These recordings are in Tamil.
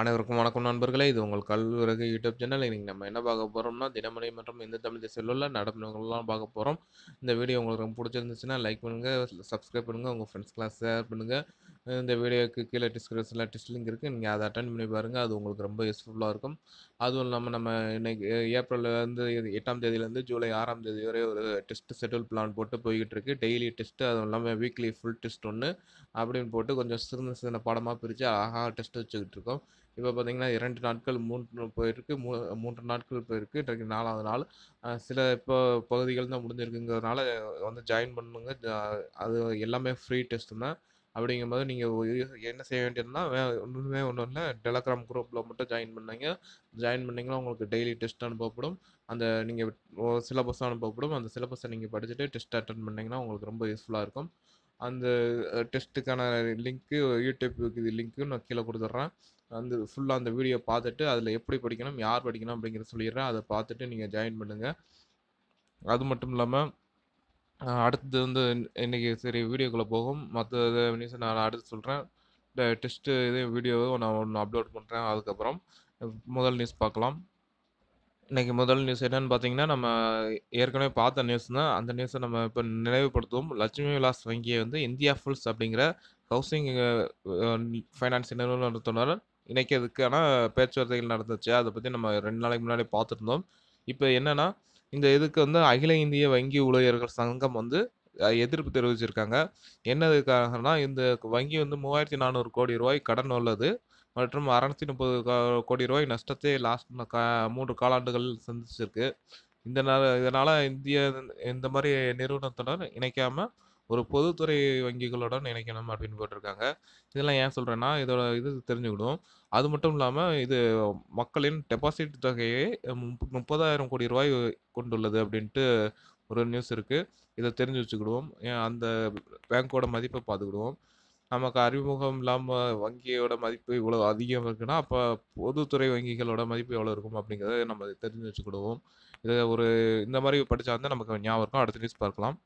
அனைவருக்கும் வணக்கம் நண்பர்களே. இது உங்கள் கல்விறகு யூடியூப் சேனல். இன்றைக்கி நம்ம என்ன பார்க்க போகிறோம்னா தினமணி மற்றும் இந்த தமிழ் தேசியில் உள்ள நடப்புகள்லாம் பார்க்க போகிறோம் இந்த வீடியோ உங்களுக்கு ரொம்ப பிடிச்சிருந்துச்சுன்னா லைக் பண்ணுங்கள் சப்ஸ்கிரைப் பண்ணுங்கள் உங்கள் ஃப்ரெண்ட்ஸ்க்கெலாம் ஷேர் பண்ணுங்கள் இந்த வீடியோக்கு கீழே டிஸ்கிரிப்ஷனில் டெஸ்ட் லிங்க் இருக்குது நீங்கள் அதை அட்டன் பண்ணி பாருங்கள் அது உங்களுக்கு ரொம்ப யூஸ்ஃபுல்லாக இருக்கும். அதுவும் இல்லாமல் நம்ம இன்னைக்கு ஏப்ரல்லேருந்து எட்டாம் தேதியிலேருந்து ஜூலை ஆறாம் தேதி வரை ஒரு டெஸ்ட் ஷெட்யூல் பிளான் போட்டு போய்கிட்டு இருக்கு. டெய்லி டெஸ்ட்டு அதுவும் இல்லாமல் வீக்லி ஃபுல் டெஸ்ட் ஒன்று அப்படின்னு போட்டு கொஞ்சம் சிறந்த சிறந்த பாடமாக பிரித்து அழகாக டெஸ்ட் வச்சுக்கிட்டு இருக்கோம். இப்போ பார்த்தீங்கன்னா இரண்டு நாட்கள் மூன்று போயிருக்கு. மூ மூன்று நாட்கள் போயிருக்கு. இன்றைக்கு நாலாவது நாள். சில இப்போ பகுதிகள் தான் முடிஞ்சிருக்குங்கிறதுனால வந்து ஜாயின் பண்ணுங்க. ஜா- அது எல்லாமே ஃப்ரீ டெஸ்ட்டு தான். அப்படிங்கும்போது நீங்கள் என்ன செய்ய வேண்டியதுன்னா ஒன்றுமே ஒன்றும் இல்லை. டெலகிராம் குரூப்பில் மட்டும் ஜாயின் பண்ணீங்க. ஜாயின் பண்ணிங்கன்னா உங்களுக்கு டெய்லி டெஸ்ட் அனுப்பப்படும். அந்த நீங்கள் சிலபஸ் அனுப்பப்படும். அந்த சிலபஸை நீங்கள் படிச்சுட்டு டெஸ்ட் அட்டன் பண்ணிங்கன்னா உங்களுக்கு ரொம்ப யூஸ்ஃபுல்லாக இருக்கும். அந்த டெஸ்ட்டுக்கான லிங்க்கு யூடியூப் இது லிங்க்கு நான் கீழே கொடுத்துட்றேன். அந்த ஃபுல்லாக அந்த வீடியோ பார்த்துட்டு அதில் எப்படி படிக்கணும் யார் படிக்கணும் அப்படிங்கிறத சொல்லிடுறேன். அதை பார்த்துட்டு நீங்கள் ஜாயின் பண்ணுங்கள் அது மட்டும் இல்லாமல் அடுத்தது வந்து இன்றைக்கி இன்னைக்கு சரி வீடியோக்குள்ளே போகும். மற்ற நியூஸை நான் அடுத்து சொல்கிறேன் இந்த டெஸ்ட்டு இது வீடியோவை நான் ஒன்று அப்லோட் பண்ணுறேன் அதுக்கப்புறம் முதல் நியூஸ் பார்க்கலாம். இன்னைக்கு முதல் நியூஸ் என்னன்னு பார்த்தீங்கன்னா நம்ம ஏற்கனவே பார்த்த நியூஸ் தான். அந்த நியூஸை நம்ம இப்போ நினைவுபடுத்துவோம். லட்சுமி விலாஸ் வங்கியை வந்து இந்தியா ஃபுல்ஸ் அப்படிங்கிற ஹவுசிங் ஃபைனான்ஸ் நிறுவனத்துடன் இணைக்கிறதுக்கான பேச்சுவார்த்தைகள் நடந்துச்சு. அதை பற்றி நம்ம ரெண்டு நாளைக்கு முன்னாடி பார்த்துருந்தோம். இப்போ என்னன்னா இந்த இதுக்கு வந்து அகில இந்திய வங்கி ஊழியர்கள் சங்கம் வந்து எதிர்ப்பு தெரிவிச்சிருக்காங்க. என்னதுக்காகனா இந்த வங்கி வந்து மூவாயிரத்தி நானூறு கோடி ரூபாய் கடன் உள்ளது. மற்றும் அறநூற்றி முப்பது கோடி ரூபாய் நஷ்டத்தை லாஸ்ட் மூன்று காலாண்டுகள் சந்திச்சிருக்கு. இந்த இதனால் இந்திய இந்த மாதிரி நிறுவனத்துடன் இணைக்காமல் ஒரு பொதுத்துறை வங்கிகளுடன் இணைக்கணும் அப்படின்னு போட்டிருக்காங்க. இதெல்லாம் ஏன் சொல்கிறேன்னா இதோட இது தெரிஞ்சுக்கணும் அது மட்டும் இல்லாமல் இது மக்களின் டெபாசிட் தொகையை முப்பதாயிரம் கோடி ரூபாய் கொண்டுள்ளது அப்படின்ட்டு ஒரு நியூஸ் இருக்குது இதை தெரிஞ்சு வச்சுக்கிடுவோம். ஏன் அந்த பேங்க்கோட மதிப்பை பார்த்துக்கிடுவோம். நமக்கு அறிமுகம் இல்லாமல் வங்கியோட மதிப்பு இவ்வளோ அதிகம் இருக்குன்னா அப்போ பொதுத்துறை வங்கிகளோட மதிப்பு எவ்வளோ இருக்கும் அப்படிங்கிறத நம்ம தெரிஞ்சு வச்சுக்கிடுவோம். இதை ஒரு இந்த மாதிரி படித்தா வந்து நமக்கு ஞாபகம் இருக்கும். அடுத்த நியூஸ் பார்க்கலாம்.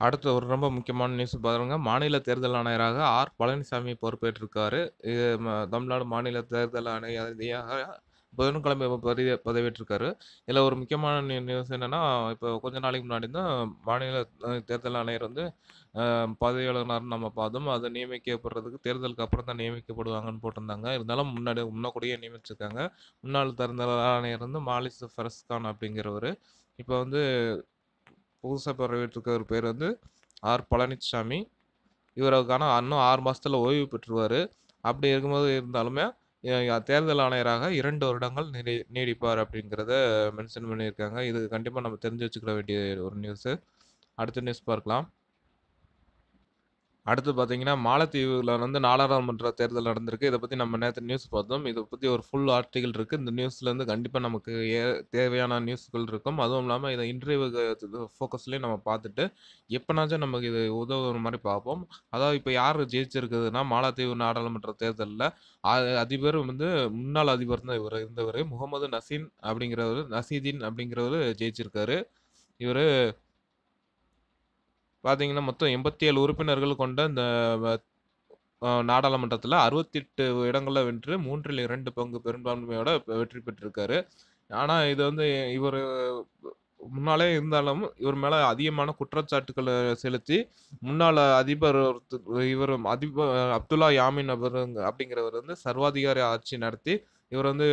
அடுத்து ஒரு ரொம்ப முக்கியமான நியூஸ் பாருங்க. மாநில தேர்தல் ஆணையராக ஆர். பழனிசாமி பொறுப்பேற்றிருக்காரு. இது தமிழ்நாடு மாநில தேர்தல் ஆணையராக புதன்கிழமை பதவி பதவியேற்றிருக்காரு. இதில் ஒரு முக்கியமான நியூஸ் என்னென்னா இப்போ கொஞ்ச நாளைக்கு முன்னாடி தான் மாநில தேர்தல் ஆணையர் வந்து அஹ், நம்ம பார்த்தோம் அது நியமிக்கப்படுறதுக்கு தேர்தலுக்கு அப்புறம் தான் நியமிக்கப்படுவாங்கன்னு போட்டிருந்தாங்க. இருந்தாலும் முன்னாடி முன்னக்கூடியே நியமிச்சிருக்காங்க. முன்னாள் தேர்தல் ஆணையர் வந்து மாலிஸ் ஃபரஸ்கான் அப்படிங்கிறவர். இப்போ வந்து புதுசாக பதவியேற்றிருக்கிற பேர் வந்து ஆர். பழனிசாமி இவருக்கான இன்னும் ஆறு மாதத்தில் ஓய்வு பெற்றுவார் அப்படி இருக்கும்போது இருந்தாலுமே தேர்தல் ஆணையராக இரண்டு வருடங்கள் நீடி நீடிப்பார் அப்படிங்கிறத மென்ஷன் பண்ணியிருக்காங்க. இது கண்டிப்பாக நம்ம தெரிஞ்சு வச்சுக்கிட வேண்டிய ஒரு நியூஸு அடுத்த நியூஸ் பார்க்கலாம். அடுத்து பார்த்தீங்கன்னா மாலத்தீவில் வந்து நாடாளுமன்ற தேர்தல் நடந்திருக்கு. இதை பற்றி நம்ம நேற்று நியூஸ் பார்த்தோம். இதை பற்றி ஒரு ஃபுல் ஆர்டிகல் இருக்குது இந்த நியூஸ்லேருந்து கண்டிப்பாக நமக்கு ஏ தேவையான நியூஸ்கள் இருக்கும். அதுவும் இல்லாமல் இதை இன்டர்வியூ ஃபோக்கஸ்லேயும் நம்ம பார்த்துட்டு எப்போனாச்சும் நமக்கு இது உதவுற மாதிரி பார்ப்போம். அதாவது இப்போ யார் ஜெயிச்சிருக்குதுன்னா மாலத்தீவு நாடாளுமன்ற தேர்தலில் அதிபர் வந்து முன்னாள் அதிபர் தான் இவர் இருந்தவர். முகமது நசீன் அப்படிங்கிறவர் நசீதீன் அப்படிங்கிறவர் ஜெயிச்சிருக்காரு. இவர் பார்த்தீங்கன்னா மொத்தம் எண்பத்தி ஏழு உறுப்பினர்கள் கொண்ட இந்த நாடாளுமன்றத்தில் அறுபத்தெட்டு இடங்களில் வென்று மூன்றில் இரண்டு பங்கு பெரும்பான்மையோட வெற்றி பெற்றிருக்காரு. ஆனால் இது வந்து இவர் முன்னாலே இருந்தாலும் இவர் மேலே அதிகமான குற்றச்சாட்டுக்களை செலுத்தி முன்னாள் அதிபர் இவர் அதிபர் அப்துல்லா யாமின் அவர் அப்படிங்கிறவர் வந்து சர்வாதிகாரி ஆட்சி நடத்தி இவர் வந்து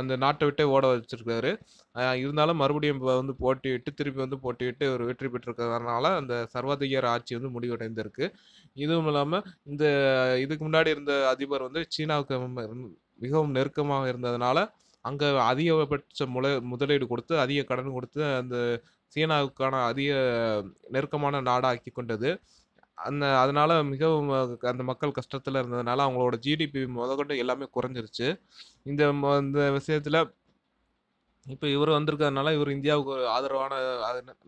அந்த நாட்டை விட்டே ஓட வச்சிருக்காரு. இருந்தாலும் மறுபடியும் இப்ப வந்து போட்டியிட்டு திருப்பி வந்து போட்டியிட்டு ஒரு வெற்றி பெற்றிருக்கிறதுனால அந்த சர்வாதிகார ஆட்சி வந்து முடிவடைந்திருக்கு. இதுவும் இல்லாமல் இந்த இதுக்கு முன்னாடி இருந்த அதிபர் வந்து சீனாவுக்கு மிகவும் நெருக்கமாக இருந்ததுனால அங்கே அதிகபட்ச முல முதலீடு கொடுத்து அதிக கடன் கொடுத்து அந்த சீனாவுக்கான அதிக நெருக்கமான நாடாக்கி கொண்டது. அந்த அதனால மிகவும் அந்த மக்கள் கஷ்டத்தில் இருந்ததுனால அவங்களோட ஜிடிபி முதற்கொண்டு எல்லாமே குறைஞ்சிருச்சு. இந்த இந்த விஷயத்தில் இப்போ இவர் வந்திருக்கிறதுனால இவர் இந்தியாவுக்கு ஒரு ஆதரவான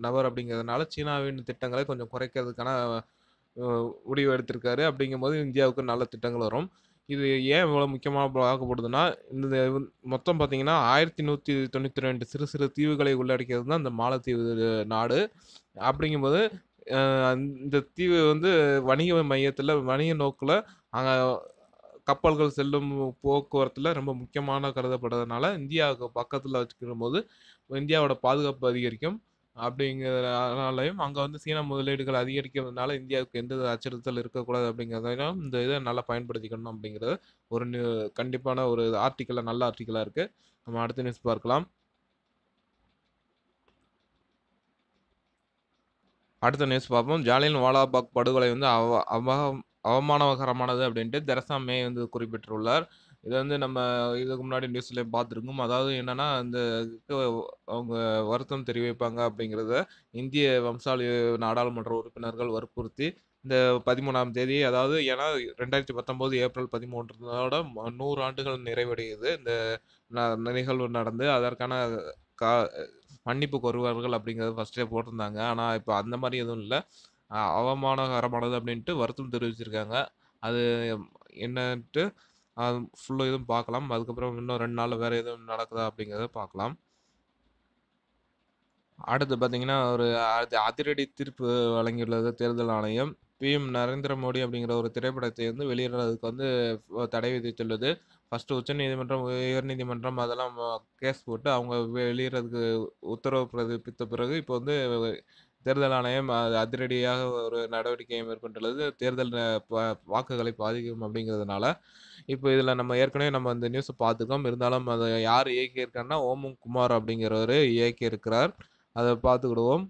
நபர் அப்படிங்கிறதுனால சீனாவின் திட்டங்களை கொஞ்சம் குறைக்கிறதுக்கான முடிவு எடுத்திருக்காரு. அப்படிங்கும்போது இந்தியாவுக்கு நல்ல திட்டங்கள் வரும். இது ஏன் இவ்வளோ முக்கியமாக பார்க்கப்படுதுன்னா இந்த மொத்தம் பார்த்தீங்கன்னா ஆயிரத்தி நூற்றி தொண்ணூற்றி ரெண்டு சிறு சிறு தீவுகளை உள்ளடக்கியது தான் இந்த மாலத்தீவு நாடு. அப்படிங்கும்போது இந்த தீவு வந்து வணிக மையத்தில் வணிக நோக்கில் அங்கே கப்பல்கள் செல்லும் போக்குவரத்தில் ரொம்ப முக்கியமான கருதப்படுறதுனால, இந்தியாவுக்கு பக்கத்துல வச்சுக்கிறம்போது, இந்தியாவோட பாதுகாப்பு அதிகரிக்கும். அப்படிங்கிறனாலயும் அங்கே வந்து சீன முதலீடுகள் அதிகரிக்கிறதுனால, இந்தியாவுக்கு எந்த அச்சுறுத்தல் இருக்கக்கூடாது அப்படிங்கிறதையும் இந்த இதை நல்லா பயன்படுத்திக்கணும் அப்படிங்கிறது ஒரு நியூ கண்டிப்பான ஒரு ஆர்டிக்கலாக நல்ல ஆர்டிக்கலாக இருக்குது நம்ம அடுத்த நியூஸ் பார்க்கலாம். அடுத்த நியூஸ் பார்ப்போம். ஜாலியன் வாலாபாக் படுகொலை வந்து அவ அவ அவமானகரமானது அப்படின்ட்டு தெரசா மே வந்து குறிப்பிட்டுள்ளார். இதை வந்து நம்ம இதுக்கு முன்னாடி நியூஸ்லயும் பார்த்துருக்கோம். அதாவது என்னன்னா, இந்த அவங்க வருத்தம் தெரிவிப்பாங்க அப்படிங்கிறத இந்திய வம்சாவளி நாடாளுமன்ற உறுப்பினர்கள் வற்புறுத்தி, இந்த 13ஆம் தேதி அதாவது ஏன்னா 2019 ஏப்ரல் 13 100 ஆண்டுகள் நிறைவடையுது. இந்த ந நிகழ்வு நடந்து அதற்கான கா மன்னிப்பு கோருவார்கள் அப்படிங்கிறது ஃபர்ஸ்ட்டே போட்டிருந்தாங்க. ஆனால் இப்போ அந்த மாதிரி எதுவும் இல்லை அவமானகரமானது அப்படின்ட்டு வருத்தம் தெரிவிச்சிருக்காங்க. அது என்னன்ட்டு அது ஃபுல்லாக எதுவும் பார்க்கலாம். அதுக்கப்புறம் இன்னும் ரெண்டு நாள் வேறு எதுவும் நடக்குதா அப்படிங்கிறத பார்க்கலாம். அடுத்து பார்த்தீங்கன்னா, ஒரு அதி அதிரடி தீர்ப்பு வழங்கியுள்ளது தேர்தல் ஆணையம். பிஎம் நரேந்திர மோடி அப்படிங்கிற ஒரு திரைப்படத்தை வந்து வெளியிடுறதுக்கு வந்து தடை விதித்துள்ளது. ஃபர்ஸ்ட்டு உச்சநீதிமன்றம், உயர்நீதிமன்றம் அதெல்லாம் கேஸ் போட்டு அவங்க வெளியிடுறதுக்கு உத்தரவு பிறப்பித்த பிறகு, இப்போ வந்து தேர்தல் ஆணையம் அது அதிரடியாக ஒரு நடவடிக்கையை மேற்கொண்டுள்ளது. தேர்தல் ப வாக்குகளை பாதிக்கும் அப்படிங்கிறதுனால. இப்போ இதில் நம்ம ஏற்கனவே நம்ம இந்த நியூஸை பார்த்துக்கோம் இருந்தாலும் அதை யார் இயக்கியிருக்காருன்னா, ஓமும் குமார் அப்படிங்கிறவர் இயக்கியிருக்கிறார். அதை பார்த்துக்கிடுவோம்.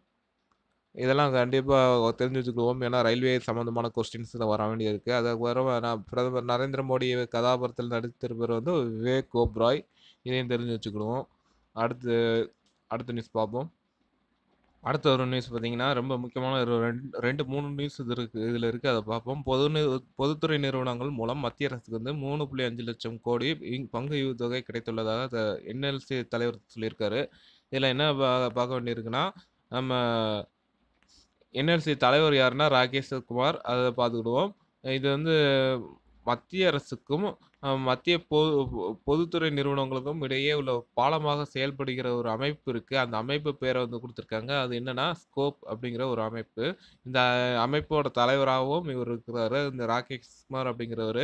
இதெல்லாம் கண்டிப்பாக தெரிஞ்சு வச்சுக்குவோம். ஏன்னா, ரயில்வே சம்மந்தமான கொஸ்டின்ஸ்ல வர வேண்டியது அதுக்கப்புறம் நான் பிரதமர் நரேந்திர மோடி கதாபாத்திரத்தில் நடித்திருப்பவர் வந்து விவேக் ஓப்ராய். இதையும் தெரிஞ்சு வச்சுக்கிடுவோம். அடுத்து அடுத்த நியூஸ் பார்ப்போம். அடுத்த ஒரு நியூஸ் பார்த்தீங்கன்னா, ரொம்ப முக்கியமான ஒரு 2, 3 நியூஸ் இது இருக்குது இதில் இருக்குது அதை பார்ப்போம். பொது நி பொதுத்துறை நிறுவனங்கள் மூலம் மத்திய அரசுக்கு வந்து 3.5 லட்சம் கோடி பங்கு தொகை கிடைத்துள்ளதாக த என்எல்சி தலைவர் சொல்லியிருக்காரு. இதில் என்ன பா பார்க்க வேண்டியிருக்குன்னா, நம்ம என்எல்சி தலைவர் யாருன்னா ராகேஷ் குமார். அதை பார்த்துக்கிடுவோம். இது வந்து மத்திய அரசுக்கும், மத்திய பொது பொதுத்துறை நிறுவனங்களுக்கும் இடையே உள்ள பாலமாக செயல்படுகிற ஒரு அமைப்பு இருக்குது அந்த அமைப்பு பேரை வந்து கொடுத்துருக்காங்க அது என்னன்னா, ஸ்கோப் அப்படிங்கிற ஒரு அமைப்பு. இந்த அமைப்போட தலைவராகவும் இவர் இருக்கிறாரு. இந்த ராகேஷ் குமார் அப்படிங்கிறவர்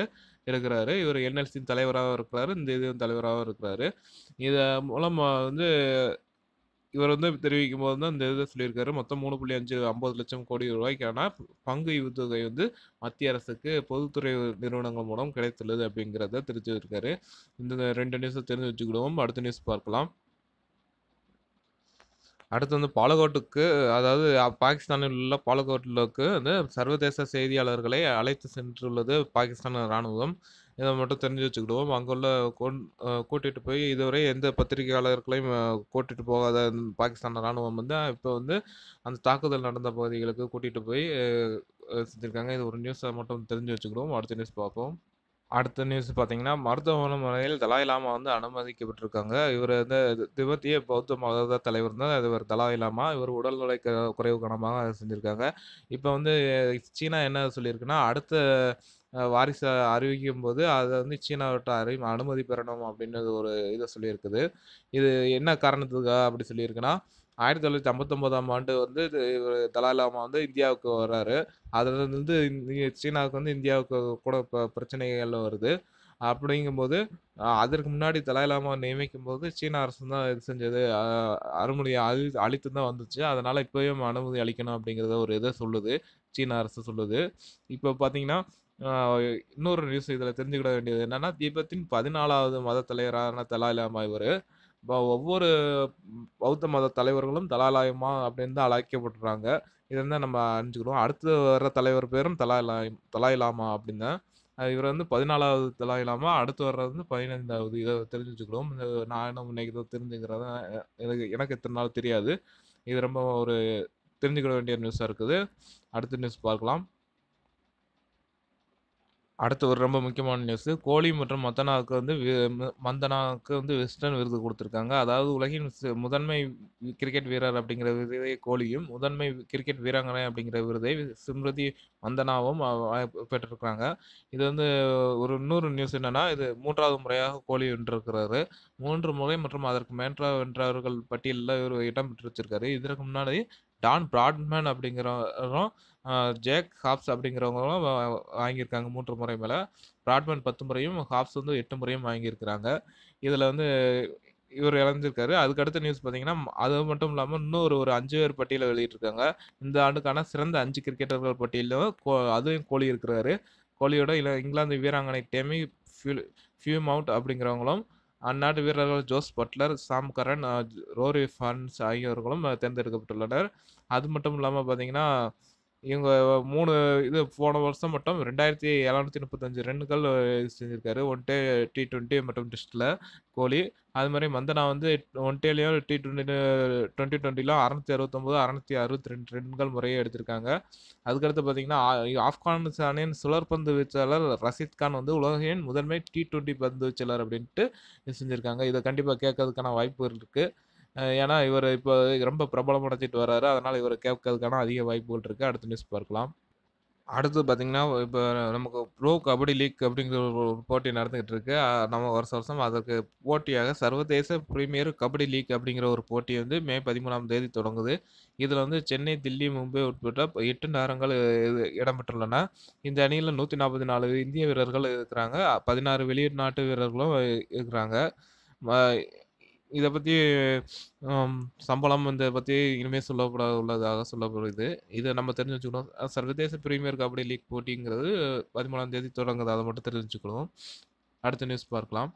இருக்கிறாரு. இவர் என்எல்சியின் தலைவராகவும் இருக்கிறாரு. இந்த இதுவும் தலைவராகவும் இருக்கிறாரு. இதன் மூலம் வந்து இவர் வந்து தெரிவிக்கும் போது தான் இந்த இதை சொல்லியிருக்காரு. மொத்தம் 3.5 50 லட்சம் கோடி ரூபாய்க்கான பங்கு ஈவுத்தொகை வந்து மத்திய அரசுக்கு பொதுத்துறை நிறுவனங்கள் மூலம் கிடைத்துள்ளது அப்படிங்கிறத தெரிஞ்சுருக்காரு இந்த ரெண்டு நியூஸை தெரிஞ்சு வச்சுக்கிடுவோம். அடுத்த நியூஸ் பார்க்கலாம். அடுத்து வந்து பாலகோட்டுக்கு அதாவது பாகிஸ்தானில் உள்ள பாலகோட்டுக்கு வந்து சர்வதேச செய்தியாளர்களை அழைத்து சென்றுள்ளது பாகிஸ்தான் ராணுவம். இதை மட்டும் தெரிஞ்சு வச்சுக்கிடுவோம். அங்குள்ள கொண் போய் இதுவரை எந்த பத்திரிகையாளர்களையும் கூட்டிகிட்டு போகாத பாகிஸ்தான் ராணுவம் வந்து இப்போ வந்து அந்த தாக்குதல் நடந்த பகுதிகளுக்கு கூட்டிகிட்டு போய் செஞ்சுருக்காங்க செஞ்சிருக்காங்க. இது ஒரு நியூஸை மட்டும் தெரிஞ்சு வச்சுக்கிடுவோம். அடுத்த நியூஸ் பார்ப்போம். அடுத்த நியூஸ் பார்த்தீங்கன்னா, முறையில் தலாய் லாமா வந்து அனுமதிக்கப்பட்டிருக்காங்க. இவர் வந்து திபெத்திய பௌத்த மத தலைவர் தான் இவர் தலாய் லாமா. இவர் உடல்நிலை க குறைவு காரணமாக செஞ்சுருக்காங்க இப்போ வந்து சீனா என்ன சொல்லியிருக்குன்னா, அடுத்த வாரிசு அறிவிக்கும் போது அதை வந்து சீனாவிட்ட அறி அனுமதி பெறணும் அப்படின்னு ஒரு இதை சொல்லியிருக்குது. இது என்ன காரணத்துக்காக அப்படி சொல்லியிருக்குன்னா, 1959ஆம் ஆண்டு வந்து இது இவரு தலாய் லாமா வந்து இந்தியாவுக்கு வராரு. அதுலருந்து சீனாவுக்கு வந்து இந்தியாவுக்கு கூட இப்போ பிரச்சனைகள் வருது. அப்படிங்கும்போது அதற்கு முன்னாடி தலாய் லாமா நியமிக்கும்போது சீன அரசு தான் இது செஞ்சது. அ அழி அழித்து தான் வந்துச்சு. அதனால் இப்போயும் அனுமதி அளிக்கணும் அப்படிங்கிறத ஒரு இதை சொல்லுது. சீன அரசு சொல்லுது. இப்போ பார்த்தீங்கன்னா, இன்னொரு நியூஸ் இதில் தெரிஞ்சுக்கிட வேண்டியது என்னன்னா, தீபத்தின் பதினாலாவது மத தலைவரான தலாலாமா இவர் இப்போ ஒவ்வொரு பௌத்த மத தலைவர்களும் தலாலாயமா அப்படின்னு தான் அழைக்கப்பட்டுறாங்க இதை வந்து நம்ம அறிஞ்சுக்கிடுவோம். அடுத்து வர்ற தலைவர் பேரும் தலாய் தலாயிலாமா அப்படின்னு இவர் வந்து பதினாலாவது தலாயிலாமா அடுத்து வர்றது வந்து பதினைந்தாவது இதை தெரிஞ்சு வச்சுக்கிடுவோம். இந்த நானும் இன்னைக்கு தான் எனக்கு எனக்கு இத்தனை நாள் தெரியாது. இது ரொம்ப ஒரு தெரிஞ்சுக்கிட வேண்டிய நியூஸாக இருக்குது. அடுத்த நியூஸ் பார்க்கலாம். அடுத்து ஒரு ரொம்ப முக்கியமான நியூஸு. கோலி மற்றும் மந்தனாவுக்கு வந்து வி மந்தனாவுக்கு வந்து வெஸ்டர்ன் விருது கொடுத்துருக்காங்க அதாவது உலகின் முதன்மை கிரிக்கெட் வீரர் அப்படிங்கிற விருதை கோலியும், முதன்மை கிரிக்கெட் வீராங்கனை அப்படிங்கிற விருதை சிம்ருதி மந்தனாவும் பெற்றிருக்கிறாங்க இது வந்து ஒரு இன்னொரு நியூஸ் என்னன்னா, இது மூன்றாவது முறையாக கோலி வென்றிருக்கிறாரு. மூன்று முறை மற்றும் அதற்கு மேற்பட்ட வென்றவர்கள் பட்டியலில் இவர் இடம் பெற்று வச்சிருக்காரு. இதற்கு முன்னாடி டான் பிராட்மேன் அப்படிங்கிறவரும் ஜேக் ஹாப்ஸ் அப்படிங்கிறவங்களும் வாங்கியிருக்காங்க மூன்று முறை மேலே பிராட்மேன் 10 முறையும், ஹாப்ஸ் வந்து எட்டு முறையும் வாங்கியிருக்கிறாங்க. இதில் வந்து இவர் இழந்திருக்காரு. அதுக்கு அடுத்த நியூஸ் பார்த்தீங்கன்னா, அது மட்டும் இல்லாமல் இன்னொரு ஒரு அஞ்சு பேர் பட்டியல வெளியிட்டிருக்காங்க. இந்த ஆண்டுக்கான சிறந்த அஞ்சு கிரிக்கெட்டர்கள் பட்டியலும் கோ அதுவும் கோலி இருக்கிறாரு. கோலியோட இல்லை இங்கிலாந்து வீராங்கனை டெமி ஃபியூம் மவுண்ட் அப்படிங்கிறவங்களும், அந்நாட்டு வீரர்கள் Jos Buttler, Sam Curran, Rory Burns ஆகியோர்களும் தேர்ந்தெடுக்கப்பட்டுள்ளனர். அது மட்டும் இல்லாமல் பார்த்தீங்கன்னா, இவங்க மூணு இது போன வருஷம் மட்டும் 2735 ரன்கள் செஞ்சிருக்காரு. ஒன் டே டி20 மற்றும் டெஸ்ட்டில் கோலி. அது மாதிரி மந்தனா வந்து ஒன் டேலயும் டி20 2020லும் 669, 662 ரன்கள் முறையே எடுத்திருக்காங்க. அதுக்கடுத்து பார்த்தீங்கன்னா, ஆப்கானிஸ்தானின் சுழற்பந்து வீச்சாளர் ரஷீத் கான் வந்து உலகின் முதன்மை டி20 பந்து வீச்சாளர் அப்படின்ட்டு செஞ்சுருக்காங்க இதை கண்டிப்பாக கேட்கறதுக்கான வாய்ப்புகள் இருக்குது ஏன்னா, இவர் இப்போ ரொம்ப பிரபலம் அடைஞ்சிட்டு வர்றாரு அதனால் இவர் கேட்கறதுக்கான அதிக வாய்ப்புகள் இருக்குது அடுத்த நியூஸ் பார்க்கலாம். அடுத்து பார்த்திங்கன்னா இப்போ நமக்கு ப்ரோ கபடி லீக் அப்படிங்கிற ஒரு போட்டி நடந்துகிட்டு இருக்கு. நம்ம வருஷம் வருஷம் அதற்கு போட்டியாக சர்வதேச பிரீமியர் கபடி லீக் அப்படிங்கிற ஒரு போட்டி வந்து மே 13ஆம் தேதி தொடங்குது. இதில் வந்து சென்னை, தில்லி, மும்பை உட்பட எட்டு நகரங்கள் இது இடம்பெற்றுள்ளன. இந்த அணியில் நூற்றி நாற்பத்தி நாலு இந்திய வீரர்கள் இருக்கிறாங்க. 16 வெளிநாட்டு வீரர்களும் இருக்கிறாங்க. இதை பற்றி சம்பளம் இந்த பற்றி இனிமேல் சொல்லப்பட உள்ளதாக சொல்லப்படுது. இதை நம்ம தெரிஞ்சு வச்சுக்கணும். சர்வதேச பிரீமியர் கபடி லீக் போட்டிங்கிறது 13ஆம் தேதி தொடங்குது. அதை மட்டும் தெரிஞ்சுக்கணும் அடுத்த நியூஸ் பார்க்கலாம்.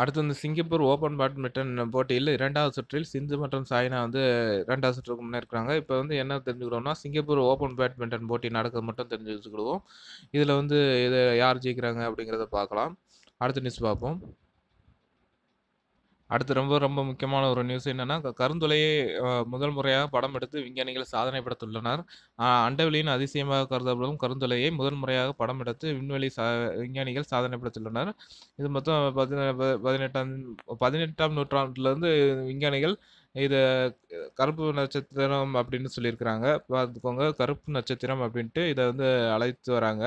அடுத்து வந்து சிங்கப்பூர் ஓப்பன் பேட்மிண்டன் போட்டியில் இரண்டாவது சுற்றில் சிந்து மற்றும் சாய்னா வந்து இரண்டாவது சுற்றுக்கு முன்னேறுக்கிறாங்க. இப்போ வந்து என்ன தெரிஞ்சுக்கிறோம்னா, சிங்கப்பூர் ஓப்பன் பேட்மிண்டன் போட்டி நடக்கிறது மட்டும் தெரிஞ்சு வச்சுக்கிடுவோம். இதில் வந்து இதை யார் ஜெயிக்கிறாங்க அப்படிங்கிறத பார்க்கலாம். அடுத்த நியூஸ் பார்ப்போம். அடுத்து ரொம்ப ரொம்ப முக்கியமான ஒரு நியூஸ் என்னென்னா க கருந்துளையை முதல் முறையாக படம் எடுத்து விஞ்ஞானிகள் சாதனை படைத்துள்ளனர். அண்டவெளியின் அதிசயமாக கருதப்படும் கருந்துளையை முதல் முறையாக படம் எடுத்து விண்வெளி சா விஞ்ஞானிகள் சாதனை படைத்துள்ளனர். இது மொத்தம் பதினெட்டாம் ப 18ஆம் 18ஆம் நூற்றாண்டுலருந்து விஞ்ஞானிகள் இது கருப்பு நட்சத்திரம் அப்படின்னு சொல்லியிருக்கிறாங்க. பார்த்துக்கோங்க. கருப்பு நட்சத்திரம் அப்படின்ட்டு இதை வந்து அழைத்து வராங்க.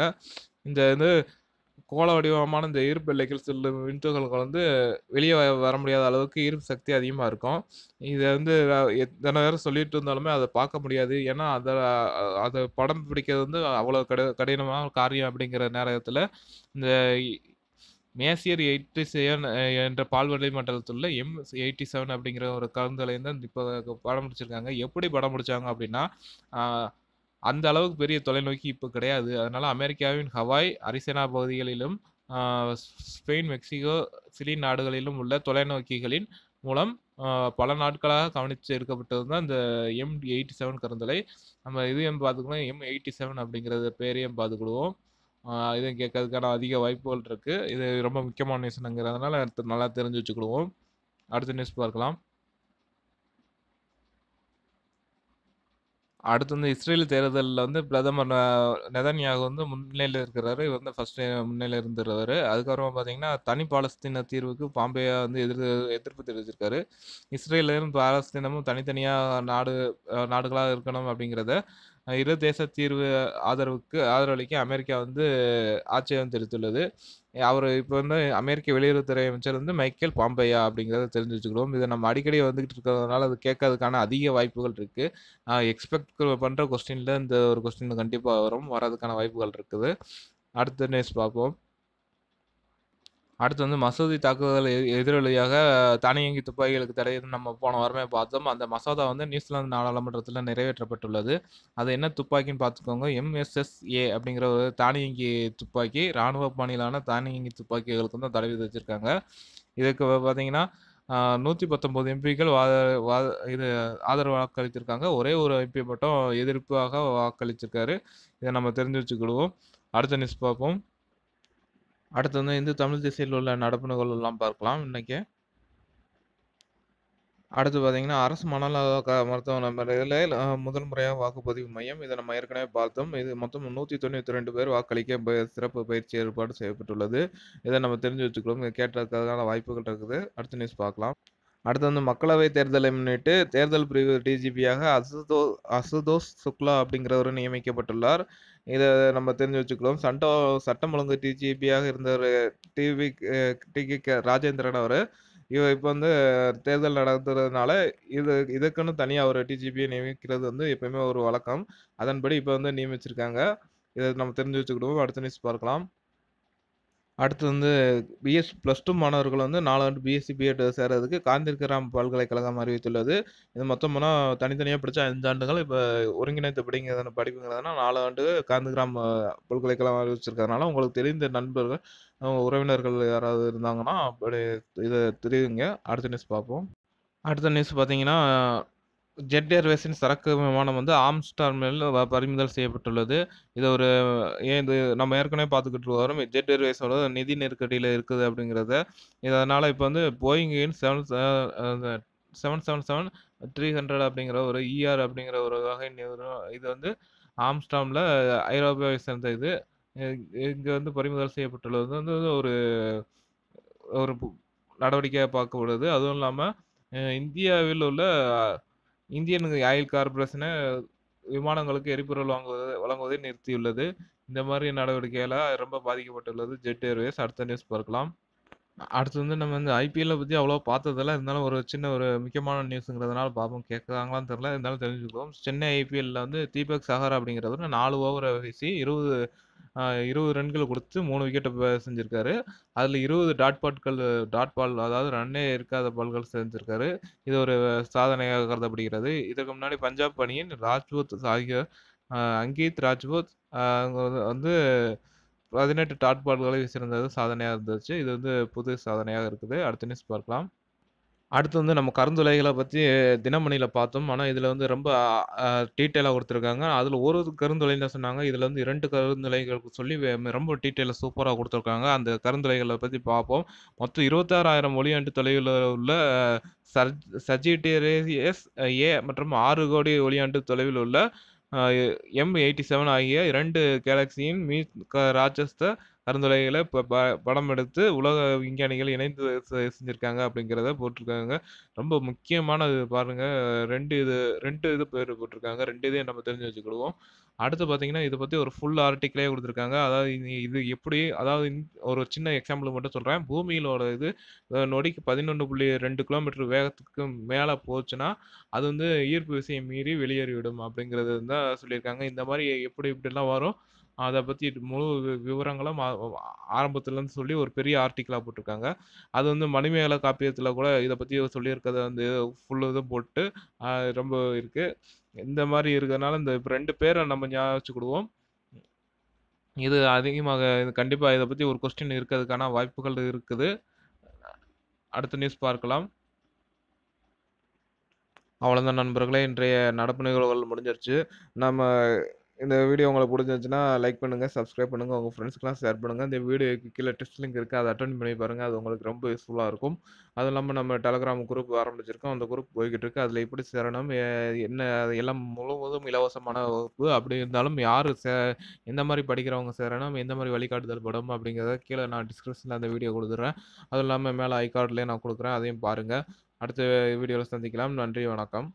இந்த இது கோள வடிவமான இந்த ஈர்ப்பு எல்லைகள் செல்லும் விண்துகள்கள் வந்து வெளியே வர முடியாத அளவுக்கு ஈர்ப்பு சக்தி அதிகமாக இருக்கும். இதை வந்து எத்தனை எத்தன சொல்லிட்டு இருந்தாலுமே அதை பார்க்க முடியாது. ஏன்னா, அதை அதை படம் பிடிக்கிறது வந்து அவ்வளோ கடி கடினமான காரியம் அப்படிங்கிற நேரத்தில் இந்த மேசியர் எயிட்டி செவன் என்ற பால்வெளி மண்டலத்தில் உள்ள எம்87 அப்படிங்கிற ஒரு கருந்துளைய தான் இப்போ படம் பிடிச்சிருக்காங்க. எப்படி படம் பிடிச்சாங்க அப்படின்னா, அந்த அளவுக்கு பெரிய தொலைநோக்கி இப்போ கிடையாது. அதனால அமெரிக்காவின் ஹவாய், அரிசேனா பகுதிகளிலும், ஸ்பெயின், மெக்சிகோ, சிலி நாடுகளிலும் உள்ள தொலைநோக்கிகளின் மூலம் பல நாட்களாக கவனித்து எடுக்கப்பட்டது தான் இந்த எம்87 கருந்துளை. நம்ம இதையும் பார்த்துக்கணும். எம்87 அப்படிங்கிறது பேரையும் பார்த்துக்கிடுவோம். இதையும் கேட்கறதுக்கான அதிக வாய்ப்புகள் இருக்குது இது ரொம்ப முக்கியமான நியூஸ்ங்கிறதுனால நல்லா தெரிஞ்சு வச்சுக்கிடுவோம். அடுத்த நியூஸ் பார்க்கலாம். அடுத்து வந்து இஸ்ரேல் தேர்தலில் வந்து பிரதமர் நெதன்யாக வந்து முன்னிலையில் இருக்கிறாரு. இவர் வந்து ஃபர்ஸ்ட்டு முன்னிலையில் இருந்துருவாரு. அதுக்கப்புறம் பார்த்தீங்கன்னா, தனி பாலஸ்தீன தீர்வுக்கு பாம்பேயா வந்து எதிர் எதிர்ப்பு தெரிவிச்சிருக்காரு. இஸ்ரேலும், பாலஸ்தீனமும் தனித்தனியாக நாடு நாடுகளாக இருக்கணும் அப்படிங்கிறத, இரு தேச தீர்வு ஆதரவுக்கு ஆதரவளிக்க அமெரிக்கா வந்து ஆட்சேபம் தெரிவித்துள்ளது. அவர் இப்போ வந்து அமெரிக்க வெளியுறவுத்துறை அமைச்சர் வந்து மைக்கேல் பாம்பையா அப்படிங்கிறத தெரிஞ்சு வச்சுக்கிடுவோம். இதை நம்ம அடிக்கடி வந்துகிட்டு இருக்கிறதுனால, அது கேட்கறதுக்கான அதிக வாய்ப்புகள் இருக்குது எக்ஸ்பெக்ட் பண்ணுற கொஸ்டின்ல இந்த ஒரு கொஸ்டின் கண்டிப்பாக வரும். வரதுக்கான வாய்ப்புகள் இருக்குது. அடுத்த நியூஸ் பார்ப்போம். அடுத்து வந்து மசூதி தாக்குதல் எதிரொலியாக தானியங்கி துப்பாக்கிகளுக்கு தடை நம்ம போன வாரமே பார்த்தோம். அந்த மசோதா வந்து நியூசிலாந்து நாடாளுமன்றத்தில் நிறைவேற்றப்பட்டுள்ளது. அது என்ன துப்பாக்கின்னு பார்த்துக்கோங்க. எம்.எஸ்.எஸ்.ஏ அப்படிங்கிற ஒரு தானியங்கி துப்பாக்கி. இராணுவ பாணியிலான தானியங்கி துப்பாக்கிகளுக்கு வந்து தடை விதிச்சிருக்காங்க. இதுக்கு பார்த்தீங்கன்னா, நூற்றி பத்தொம்போது எம்பிக்கள் வா வா இது ஆதரவு வாக்களித்திருக்காங்க. ஒரே ஒரு எம்பி மட்டும் எதிர்ப்பாக வாக்களிச்சிருக்காரு. இதை நம்ம தெரிஞ்சு வச்சுக்கிடுவோம். அடுத்த நியூஸ் பார்ப்போம். அடுத்து வந்து இந்து தமிழ் திசையில் உள்ள நடப்புகள் எல்லாம் பார்க்கலாம் இன்னைக்கு. அடுத்து பார்த்தீங்கன்னா, அரசு மனநல க மருத்துவமனைகளில் முதல் முறையாக வாக்குப்பதிவு மையம். இதை நம்ம ஏற்கனவே பார்த்தோம். இது மொத்தம் 192 பேர் வாக்களிக்க சிறப்பு பயிற்சி ஏற்பாடு செய்யப்பட்டுள்ளது. இதை நம்ம தெரிஞ்சு வச்சுக்கணும். கேட்டதுக்கான வாய்ப்புகள் இருக்குது. அடுத்த நியூஸ் பார்க்கலாம். அடுத்து வந்து மக்களவை தேர்தலை முன்னிட்டு தேர்தல் பிரிவு டிஜிபியாக அசுதோ அசுதோஷ் சுக்லா அப்படிங்கிறவர் நியமிக்கப்பட்டுள்ளார். இதை நம்ம தெரிஞ்சு வச்சுக்கிறோம். சண்டோ சட்டம் ஒழுங்கு டிஜிபியாக இருந்தவர் டிவி அ டி.கே. ராஜேந்திரன் அவர் இவ இப்போ வந்து தேர்தல் நடத்துறதுனால, இது இதுக்குன்னு தனியாக ஒரு டிஜிபியை நியமிக்கிறது வந்து எப்பயுமே ஒரு வழக்கம். அதன்படி இப்போ வந்து நியமிச்சிருக்காங்க. இதை நம்ம தெரிஞ்சு வச்சுக்கிடுவோம். அடுத்த நியூஸ் பார்க்கலாம். அடுத்து வந்து பிஎஸ் ப்ளஸ் டூ மாணவர்கள் வந்து நாலு ஆண்டு பிஎஸ்சி, பிஎட் சேர்றதுக்கு காந்திகிராம் பல்கலைக்கழகம் அறிவித்துள்ளது. இது மொத்தம் போனா தனித்தனியா படிச்சா 5 ஆண்டுகள். இப்போ ஒருங்கிணைத்து படிங்க படிப்புங்கிறதுனா நாலு ஆண்டு காந்திகிராம் பல்கலைக்கழகம் அறிவிச்சிருக்கிறதுனால, உங்களுக்கு தெரிந்த நண்பர்கள், உறவினர்கள் யாராவது இருந்தாங்கன்னா, அப்படி இதை தெரியுங்க அடுத்த நியூஸ் பார்ப்போம். அடுத்த நியூஸ் பார்த்தீங்கன்னா, ஜெட் ஏர்வேஸின் சரக்கு விமானம் வந்து ஆம்ஸ்டர்டாமில் வ பறிமுதல் செய்யப்பட்டுள்ளது. இது ஒரு ஏன் இது நம்ம ஏற்கனவே பார்த்துக்கிட்டு வரோம். ஜெட் ஏர்வேஸோட நிதி நெருக்கடியில் இருக்குது அப்படிங்கிறத. இதனால் இப்போ வந்து போயிங்கின் seven seven seven seven three hundred அப்படிங்கிற ஒரு இஆர் அப்படிங்கிற ஒரு வகை இது வந்து ஆம்ஸ்டாமில் ஐரோப்பாவை சேர்ந்த இது. இங்கே வந்து பறிமுதல் செய்யப்பட்டுள்ளது வந்து ஒரு ஒரு நடவடிக்கையாக பார்க்கப்படுது. அதுவும் இல்லாமல் இந்தியாவில் உள்ள இந்தியன் ஆயில் கார்ப்பரேஷன விமானங்களுக்கு எரிபொருள் வாங்குவதை வழங்குவதை நிறுத்தியுள்ளது. இந்த மாதிரி நடவடிக்கையால ரொம்ப பாதிக்கப்பட்டுள்ளது ஜெட் ஏர்வேஸ். அடுத்த நியூஸ் பார்க்கலாம். அடுத்து வந்து நம்ம வந்து ஐபிஎல்ல பற்றி அவ்வளவா பார்த்ததில்ல. இருந்தாலும் ஒரு சின்ன ஒரு முக்கியமான நியூஸுங்கிறதுனால பார்ப்போம். கேட்குறாங்களான்னு தெரில இருந்தாலும் தெரிஞ்சுக்குவோம். சென்னை ஐபிஎல்லில் வந்து தீபக் சஹார் அப்படிங்கிறவரு 4 ஓவர வீசி 20 இருபது ரன்கள் குடுத்து 3 விக்கெட்ட ப செஞ்சிருக்காரு. அதுல 20 டாட் பாட்கள் டாட் பால் அதாவது ரன்னே இருக்காத பால்கள் செஞ்சுருக்காரு இது ஒரு சாதனையாக கருதப்படுகிறது. இதற்கு முன்னாடி பஞ்சாப் அணியின் ராஜ்பூத் ஆகியோர் அங்கீத் ராஜ்பூத் வந்து 18 டாட் பால்களை வீசியிருந்தது சாதனையாக இருந்துச்சு. இது வந்து புது சாதனையாக இருக்குது. அடுத்த நியூஸ் பார்க்கலாம். அடுத்து வந்து நம்ம கருந்துளைகளை பற்றி தினமணியில் பார்த்தோம். ஆனால் இதில் வந்து ரொம்ப டீட்டெயிலாக கொடுத்துருக்காங்க அதில் ஒரு கருந்துளைன்னு சொன்னாங்க. இதில் வந்து இரண்டு கருந்துளைகளுக்கு சொல்லி ரொம்ப டீட்டெயிலாக சூப்பராக கொடுத்துருக்காங்க அந்த கருந்துளைகளை பற்றி பார்ப்போம். மொத்தம் 26,000 ஒளியாண்டு தொலைவில் உள்ள சர் சஜிட்டேரியஸ் ஏ மற்றும் ஆறு கோடி ஒளியாண்டு தொலைவில் உள்ள எம் எயிட்டி செவன் ஆகிய இரண்டு கேலக்சியின் மீ க கருந்துரைகளை ப படம் எடுத்து உலக விஞ்ஞானிகள் இணைந்து செ அப்படிங்கிறத போட்டிருக்காங்க. ரொம்ப முக்கியமானது பாருங்கள் ரெண்டு இது ரெண்டு இது பேர் போட்டிருக்காங்க. ரெண்டு இதையும் நம்ம தெரிஞ்சு வச்சுக்கிடுவோம். அடுத்து பார்த்தீங்கன்னா, இதை பற்றி ஒரு ஃபுல் ஆர்டிக்கிளே கொடுத்துருக்காங்க அதாவது இது எப்படி அதாவது ஒரு சின்ன எக்ஸாம்பிள் மட்டும் சொல்கிறேன் பூமியிலோட இது நொடிக்கு பதினொன்று புள்ளி ரெண்டு கிலோமீட்டர் வேகத்துக்கு மேலே போச்சுன்னா, அது வந்து ஈர்ப்பு விசையை மீறி வெளியேறிவிடும் அப்படிங்கிறது தான் சொல்லியிருக்காங்க. இந்த மாதிரி எப்படி இப்படிலாம் வரும், அதை பற்றி முழு விவரங்களும் ஆரம்பத்துலேருந்து சொல்லி ஒரு பெரிய ஆர்டிக்கிளா போட்டிருக்காங்க. அது வந்து மணிமேகலை காப்பியத்தில் கூட இதை பற்றி சொல்லியிருக்கிறத வந்து ஃபுல் இதுவும் போட்டு ரொம்ப இருக்குது இந்த மாதிரி இருக்கிறதுனால இந்த ரெண்டு பேரை நம்ம ஞாபகம் வச்சுக்கிடுவோம். இது அதிகமாக இது கண்டிப்பாக இதை பற்றி ஒரு கொஸ்டின் இருக்கிறதுக்கான வாய்ப்புகள் இருக்குது. அடுத்த நியூஸ் பார்க்கலாம். அவ்வளோதான் நண்பர்களே. இன்றைய நடப்பு நிகழ்வுகள் முடிஞ்சிருச்சு. நம்ம இந்த வீடியோ உங்களுக்கு பிடிச்சிருந்துச்சுன்னா லைக் பண்ணுங்கள் சப்ஸ்கிரைப் பண்ணுங்கள் உங்கள் ஃப்ரெண்ட்ஸ்க்குலாம் ஷேர் பண்ணுங்கள் இந்த வீடியோக்கு கீழே டெஸ்ட் லிங்க் இருக்குது அதை அட்டன் பண்ணி பாருங்கள் அது உங்களுக்கு ரொம்ப யூஸ்ஃபுல்லாக இருக்கும். அதுவும் இல்லாமல் நம்ம டெலகிராம் குரூப் ஆரம்பிச்சிருக்கோம். அந்த குரூப் போய்கிட்டு இருக்கு. அதில் எப்படி சேரணும், என்ன எல்லாம் முழுவதும் இலவசமான வகுப்பு. அப்படி இருந்தாலும் யார் சே எந்த மாதிரி படிக்கிறவங்க சேரணும், எந்த மாதிரி வழிகாட்டுதல் படும் அப்படிங்கிறத கீழே நான் டிஸ்கிரிப்ஷனில் அந்த வீடியோ கொடுத்துட்றேன் அதுவும் இல்லாமல் மேலே ஐ கார்ட்லேயே நான் கொடுக்குறேன் அதையும் பாருங்கள் அடுத்த வீடியோவில் சந்திக்கலாம். நன்றி, வணக்கம்.